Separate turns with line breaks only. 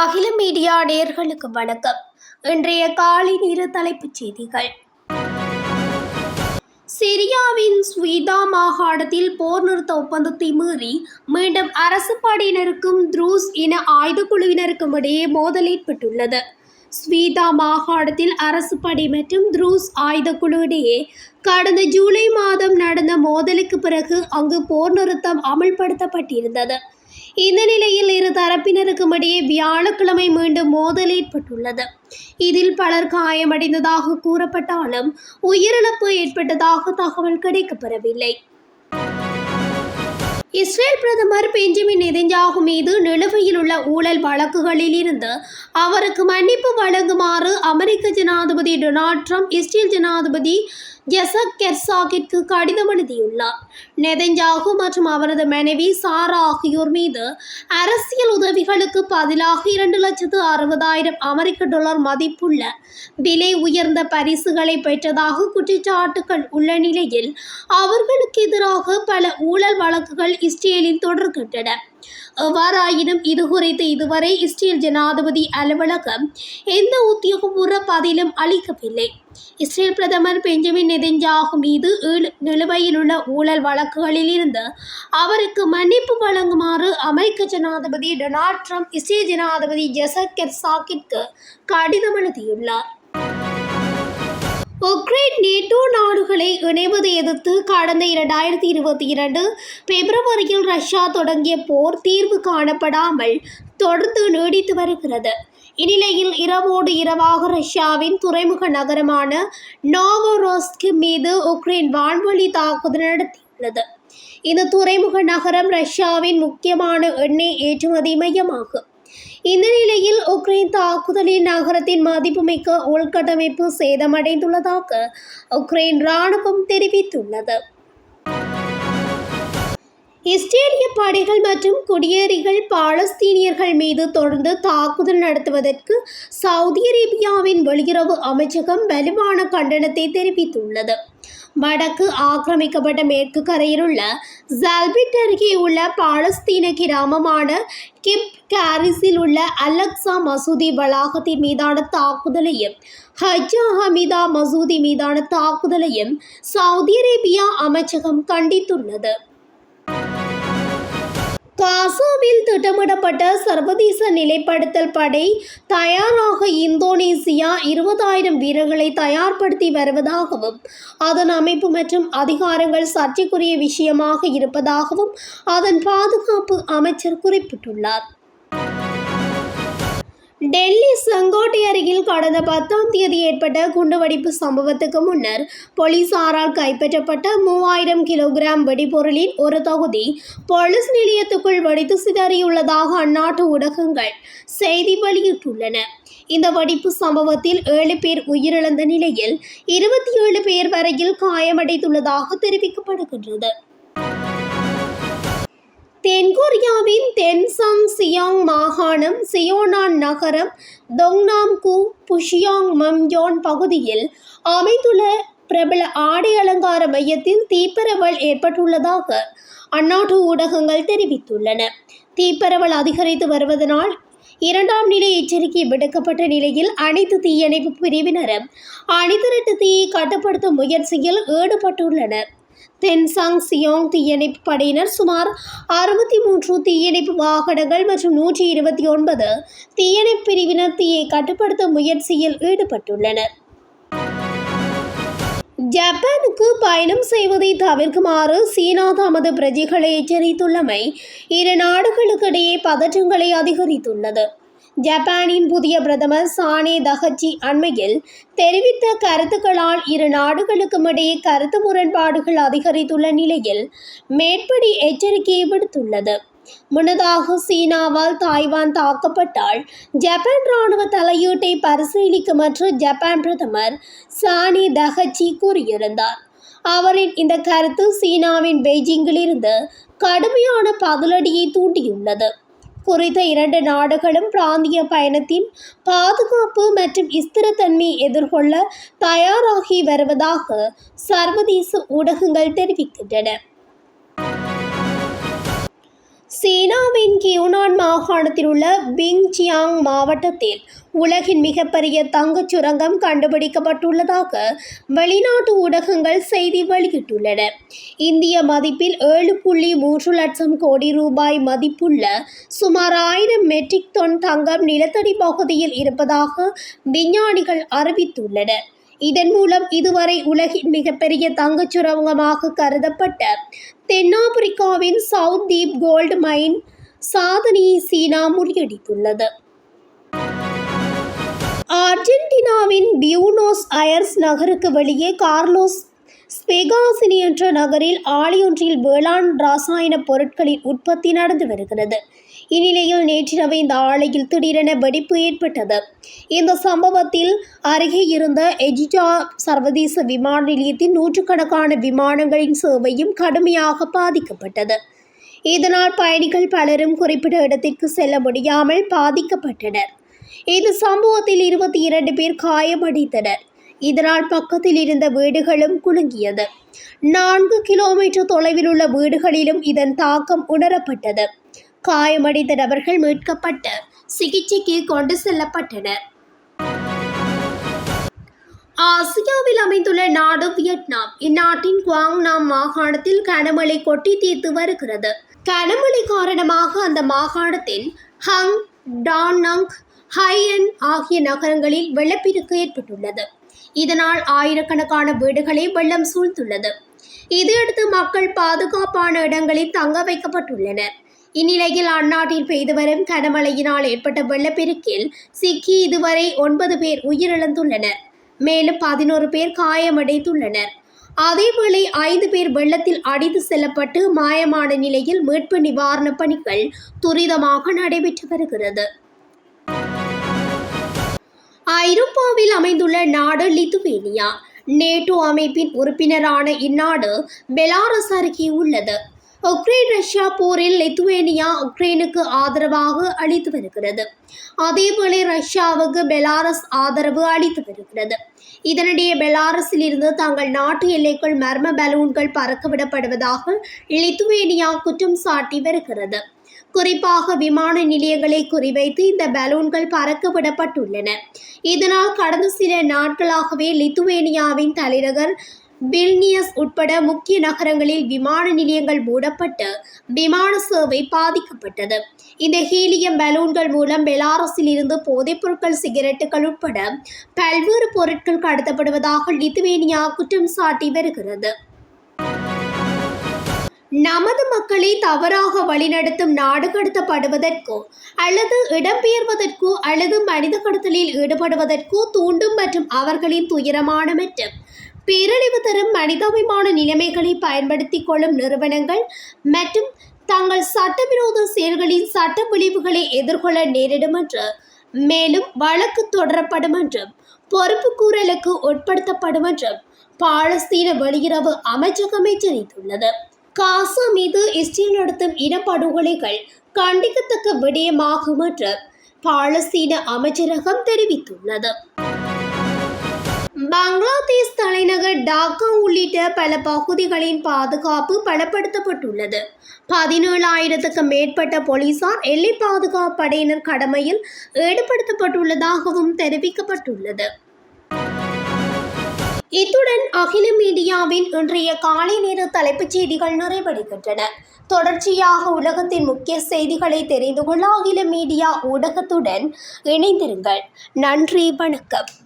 அகில மீடியா நேர்களுக்கு வணக்கம். இன்றைய காலை நேர தலைப்புச் செய்திகள். சிரியாவின் ஸ்வீதா மாகாணத்தில் போர் நிறுத்த ஒப்பந்தத்தை மீறி மீண்டும் அரசு படையினருக்கும் த்ரூஸ் இன ஆயுத குழுவினருக்கும் இடையே மோதல் ஏற்பட்டுள்ளது. ஸ்வீதா மாகாணத்தில் அரசு படை மற்றும் த்ரூஸ் ஆயுதக்குழுவிடையே இடையே கடந்த ஜூலை மாதம் நடந்த மோதலுக்கு பிறகு அங்கு போர் நிறுத்தம் அமல்படுத்தப்பட்டிருந்தது. இந்த நிலையில் இரு தரப்பினருக்கும் இடையே வியாழக்கிழமை மீண்டும் மோதல் ஏற்பட்டுள்ளது. இதில் பலர் காயமடைந்ததாக கூறப்பட்டாலும் உயிரிழப்பு ஏற்பட்டதாக தகவல் கிடைக்கப்பெறவில்லை. இஸ்ரேல் பிரதமர் பெஞ்சமின் நெதன்யாகு மீது நிலுவையில் உள்ள ஊழல் வழக்குகளில் இருந்து அவருக்கு மன்னிப்பு வழங்குமாறு அமெரிக்க ஜனாதிபதி டொனால்ட் ட்ரம்ப் இஸ்ரேல் ஜனாதிபதி ஜெசக் கெர்சாகிற்கு கடிதம் எழுதியுள்ளார். நெதஞ்சாகு மற்றும் அவரது மனைவி சாரா ஆகியோர் மீது அரசியல் உதவிகளுக்கு பதிலாக இரண்டு லட்சத்து அறுபதாயிரம் அமெரிக்க டாலர் மதிப்புள்ள விலை உயர்ந்த பரிசுகளை பெற்றதாக குற்றச்சாட்டுகள் உள்ள நிலையில் அவர்களுக்கு எதிராக பல ஊழல் வழக்குகள் இஸ்ரேலில் தொடர்கின்றன. எவ்வாறாயினும் இது குறித்து இதுவரை இஸ்ரேல் ஜனாதிபதி அலுவலகம் எந்த உத்தியோகபூர்வ பதிலும் அளிக்கவில்லை. இஸ்ரேல் பிரதமர் பெஞ்சமின் நெதன்யாகு மீது நிலுவையில் உள்ள ஊழல் வழக்குகளில் இருந்து அவருக்கு மன்னிப்பு வழங்குமாறு அமெரிக்க ஜனாதிபதி டொனால்ட் ட்ரம்ப் இஸ்ரேல் ஜனாதிபதி ஜெசக் கெர்சாக்கிற்கு கடிதம் எழுதியுள்ளார். உக்ரைன் நேட்டோ நாடுகளை இணைவது எதிர்த்து கடந்த இரண்டாயிரத்தி இருபத்தி இரண்டு பிப்ரவரியில் ரஷ்யா தொடங்கிய போர் தீர்வு காணப்படாமல் தொடர்ந்து நீடித்து வருகிறது. இந்நிலையில் இரவோடு இரவாக ரஷ்யாவின் துறைமுக நகரமான நோவோரோஸ்க் மீது உக்ரைன் வான்வழி தாக்குதல் நடத்தியுள்ளது. இந்த துறைமுக நகரம் ரஷ்யாவின் முக்கியமான எண்ணெய் ஏற்றுமதி மையமாகும். இந்த நிலையில் உக்ரைன் தாக்குதலில் நகரத்தின் மதிப்புமிக்க உள்கட்டமைப்பு சேதமடைந்துள்ளதாக உக்ரைன் ராணுவம் தெரிவித்துள்ளது. இஸ்ரேலிய படைகள் மற்றும் குடியேறிகள் பாலஸ்தீனியர்கள் மீது தொடர்ந்து தாக்குதல் நடத்துவதற்கு சவுதி அரேபியாவின் வெளியுறவு அமைச்சகம் வலுவான கண்டனத்தை தெரிவித்துள்ளது. வடக்கு ஆக்கிரமிக்கப்பட்ட மேற்கு கரையில் உள்ள ஜல்பிட் அருகே உள்ள பாலஸ்தீன கிராமமான கிப் காரிஸில் உள்ள அலக்சா மசூதி வளாகத்தின் மீதான தாக்குதலையும் ஹஜ்ஜா ஹமிதா மசூதி மீதான தாக்குதலையும் சவுதி அரேபியா அமைச்சகம் கண்டித்துள்ளது. காசோவில் திட்டமிடப்பட்ட சர்வதேச நிலைப்படுத்தல் படை தயாராக இந்தோனேசியா இருபதாயிரம் வீரர்களை தயார்படுத்தி வருவதாகவும் அதன் அமைப்பு மற்றும் அதிகாரங்கள் சர்ச்சைக்குரிய விஷயமாக இருப்பதாகவும் அதன் பாதுகாப்பு அமைச்சர் குறிப்பிட்டுள்ளார். டெல்லி செங்கோட்டை அருகில் கடந்த பத்தாம் தேதி ஏற்பட்ட குண்டுவெடிப்பு சம்பவத்துக்கு முன்னர் போலீசாரால் கைப்பற்றப்பட்ட மூவாயிரம் கிலோகிராம் வெடிபொருளின் ஒரு தொகுதி போலீஸ் நிலையத்துக்குள் வெடித்து சிதறியுள்ளதாக அந்நாட்டு ஊடகங்கள் செய்தி வெளியிட்டுள்ளன. இந்த வெடிப்பு சம்பவத்தில் ஏழு பேர் உயிரிழந்த நிலையில் இருபத்தி ஏழு பேர் வரையில் காயமடைந்துள்ளதாக தெரிவிக்கப்படுகின்றது. தென்கொரியாவின் தென்சாங் சியாங் மாகாணம் சியோனான் நகரம் தொங்நாம் கு புஷியாங் மம்யோன் பகுதியில் அமைந்துள்ள பிரபல ஆடை அலங்கார மையத்தில் தீப்பரவல் ஏற்பட்டுள்ளதாக அந்நாட்டு ஊடகங்கள் தெரிவித்துள்ளன. தீப்பரவல் அதிகரித்து வருவதனால் இரண்டாம் நிலை எச்சரிக்கை விடுக்கப்பட்ட நிலையில் அனைத்து தீயணைப்பு பிரிவினரும் அணிதிரட்டு தீயை கட்டுப்படுத்தும் முயற்சியில் ஈடுபட்டுள்ளனர். தென்சாங் சியோங் தீயணைப்பு படையினர் சுமார் அறுபத்தி மூன்று தீயணைப்பு வாகனங்கள் மற்றும் நூற்றி இருபத்தி ஒன்பது தீயணைப்பு பிரிவினர் தீயை கட்டுப்படுத்தும் முயற்சியில் ஈடுபட்டுள்ளனர். ஜப்பானுக்கு பயணம் செய்வதை தவிர்க்குமாறு சீனா தமது பிரஜைகளை எச்சரித்துள்ளமை இரு நாடுகளுக்கிடையே பதற்றங்களை அதிகரித்துள்ளது. ஜப்பானின் புதிய பிரதமர் சானே தகச்சி அண்மையில் தெரிவித்த கருத்துக்களால் இரு நாடுகளுக்கும் இடையே கருத்து முரண்பாடுகள் அதிகரித்துள்ள நிலையில் மேற்படி எச்சரிக்கையை விடுத்துள்ளது. முன்னதாக சீனாவால் தாய்வான் தாக்கப்பட்டால் ஜப்பான் ராணுவ தலையீட்டை பரிசீலிக்குமாறு ஜப்பான் பிரதமர் சானி தகச்சி கூறியிருந்தார். அவரின் இந்த கருத்து சீனாவின் பெய்ஜிங்கிலிருந்து கடுமையான பதிலடியை தூண்டியுள்ளது. குறித்த இரண்டு நாடுகளும் பிராந்திய பயணத்தின் பாதுகாப்பு மற்றும் ஸ்திரத்தன்மையை எதிர்கொள்ள தயாராகி வருவதாக சர்வதேச ஊடகங்கள் தெரிவிக்கின்றன. சீனாவின் கியூனான் மாகாணத்தில் உள்ள பிங்ஜியாங் மாவட்டத்தில் உலகின் மிகப்பெரிய தங்கச் சுரங்கம் கண்டுபிடிக்கப்பட்டுள்ளதாக வெளிநாட்டு ஊடகங்கள் செய்தி வெளியிட்டுள்ளன. இந்திய மதிப்பில் ஏழு புள்ளி மூன்று லட்சம் கோடி ரூபாய் மதிப்புள்ள சுமார் ஆயிரம் மெட்ரிக் டன் தங்கம் நிலத்தடி பகுதியில் இருப்பதாக விஞ்ஞானிகள் அறிவித்துள்ளனர். இதன் மூலம் இதுவரை உலகின் மிகப்பெரிய தங்கச் சுரங்கமாக கருதப்பட்ட தென்னாப்பிரிக்காவின் சவுத் தீப் கோல்டு மைன் சாதனையை சீனா முறியடித்துள்ளது. அர்ஜென்டினாவின் பியூனோஸ் அயர்ஸ் நகருக்கு வெளியே கார்லோஸ் ஸ்பெகாசினி என்ற நகரில் ஆலையொன்றில் வேளாண் ரசாயன பொருட்களின் உற்பத்தி நடந்து வருகிறது. இந்நிலையில் நேற்றிரவு இந்த ஆலையில் திடீரென வெடிப்பு ஏற்பட்டது. இந்த சம்பவத்தில் அருகே இருந்த எஜிஜா சர்வதேச விமான நிலையத்தின் நூற்றுக்கணக்கான விமானங்களின் சேவையும் கடுமையாக பாதிக்கப்பட்டது. இதனால் பயணிகள் பலரும் குறிப்பிட்ட இடத்திற்கு செல்ல முடியாமல் பாதிக்கப்பட்டனர். இந்த சம்பவத்தில் இருபத்தி இரண்டு பேர் காயமடைந்தனர் இதனால் பக்கத்தில் இருந்த வீடுகளும் குலுங்கியது. நான்கு கிலோமீட்டர் தொலைவில் உள்ள வீடுகளிலும் இதன் தாக்கம் உணரப்பட்டது. காயமடைந்த நபர்கள் மீட்கப்பட்டு சிகிச்சைக்கு கொண்டு செல்லப்பட்டனர். ஆசியாவில் அமைந்துள்ள நாடு வியட்நாம். இந்நாட்டின் குவாங்நாம் மாகாணத்தில் கனமழை கொட்டி தீர்த்து வருகிறது. கனமழை காரணமாக அந்த மாகாணத்தின் ஹங் டானங் ஹையன் ஆகிய நகரங்களில் வெள்ளப்பெருக்கு ஏற்பட்டுள்ளது. இதனால் ஆயிரக்கணக்கான வீடுகளை வெள்ளம் சூழ்ந்துள்ளது. இதையடுத்து மக்கள் பாதுகாப்பான இடங்களில் தங்க வைக்கப்பட்டுள்ளனர். இந்நிலையில் அந்நாட்டில் பெய்து வரும் கனமழையினால் ஏற்பட்ட வெள்ளப்பெருக்கில் சிக்கி இதுவரை ஒன்பது பேர் உயிரிழந்துள்ளனர். மேலும் பதினோரு பேர் காயமடைந்துள்ளனர். அதேவேளை ஐந்து பேர் வெள்ளத்தில் அடித்து செல்லப்பட்டு மாயமான நிலையில் மீட்பு நிவாரணப் பணிகள் துரிதமாக நடைபெற்று வருகிறது. ஐரோப்பாவில் அமைந்துள்ள நாடு லித்துவேனியா. நேட்டோ அமைப்பின் உறுப்பினரான இந்நாடு பெலாரஸ் அருகே உள்ளது. உக்ரைன் ரஷ்யா போரில் லித்துவேனியா உக்ரைனுக்கு ஆதரவாக அளித்து வருகிறது. அதேபோல ரஷ்யாவுக்கு பெலாரஸ் ஆதரவு அளித்து வருகிறது. இதனிடையே பெலாரஸில் இருந்து தங்கள் நாட்டு எல்லைக்குள் மர்ம பலூன்கள் பறக்கவிடப்படுவதாக லித்துவேனியா குற்றம் சாட்டி வருகிறது. குறிப்பாக விமான நிலையங்களை குறிவைத்து இந்த பலூன்கள் பறக்க விடப்பட்டுள்ளன இதனால் கடந்த சில நாட்களாகவே லித்துவேனியாவின் தலைநகர் வில்னியஸ் உட்பட முக்கிய நகரங்களில் விமான நிலையங்கள் மூடப்பட்டு விமான சேவை பாதிக்கப்பட்டது. இந்த ஹீலியம் பலூன்கள் மூலம் பெலாரஸில் இருந்து போதைப் பொருட்கள் சிகரெட்டுகள் உட்பட பல்வேறு பொருட்கள் கடத்தப்படுவதாக லித்துவேனியா குற்றம் சாட்டி வருகிறது. நமது மக்களை தவறாக வழிநடத்தும் நாடு கடத்தப்படுவதற்கோ அல்லது இடம்பெயர்வதற்கோ அல்லது மனித கடத்தலில் ஈடுபடுவதற்கோ தூண்டும் மற்றும் அவர்களின் துயரமான மற்றும் பேரழிவு தரும் மனிதாபிமான நிலைமைகளை பயன்படுத்திக் கொள்ளும் நிறுவனங்கள் மற்றும் தங்கள் சட்டவிரோத செயல்களின் சட்ட விளைவுகளை எதிர்கொள்ள நேரிடும் என்று மேலும் வழக்கு தொடரப்படும் என்றும் பொறுப்புக்கூறலுக்கு உட்படுத்தப்படும் என்றும் பாலஸ்தீன வெளியுறவு அமைச்சகம் எச்சரித்துள்ளது. காசா மீது இஸ்ரேல் நடத்தும் இனப்படுகொலைகள் கண்டிக்கத்தக்க விடயமாகும் என்று பாலஸ்தீன அமைச்சரகம் தெரிவித்துள்ளது. பங்களாதேஷ் தலைநகர் டாக்கா உள்ளிட்ட பல பகுதிகளின் பாதுகாப்பு பலப்படுத்தப்பட்டுள்ளது. பதினேழாயிரத்துக்கு மேற்பட்ட போலீசார் எல்லை பாதுகாப்பு படையினர் கடமையில் ஈடுபடுத்தப்பட்டுள்ளதாகவும் தெரிவிக்கப்பட்டுள்ளது. இத்துடன் அகில மீடியாவின் இன்றைய காலை நேர தலைப்புச் செய்திகள் நிறைவடைகின்றன. தொடர்ச்சியாக உலகத்தின் முக்கிய செய்திகளை தெரிந்து கொள்ள அகில மீடியா ஊடகத்துடன் இணைந்திருங்கள். நன்றி வணக்கம்.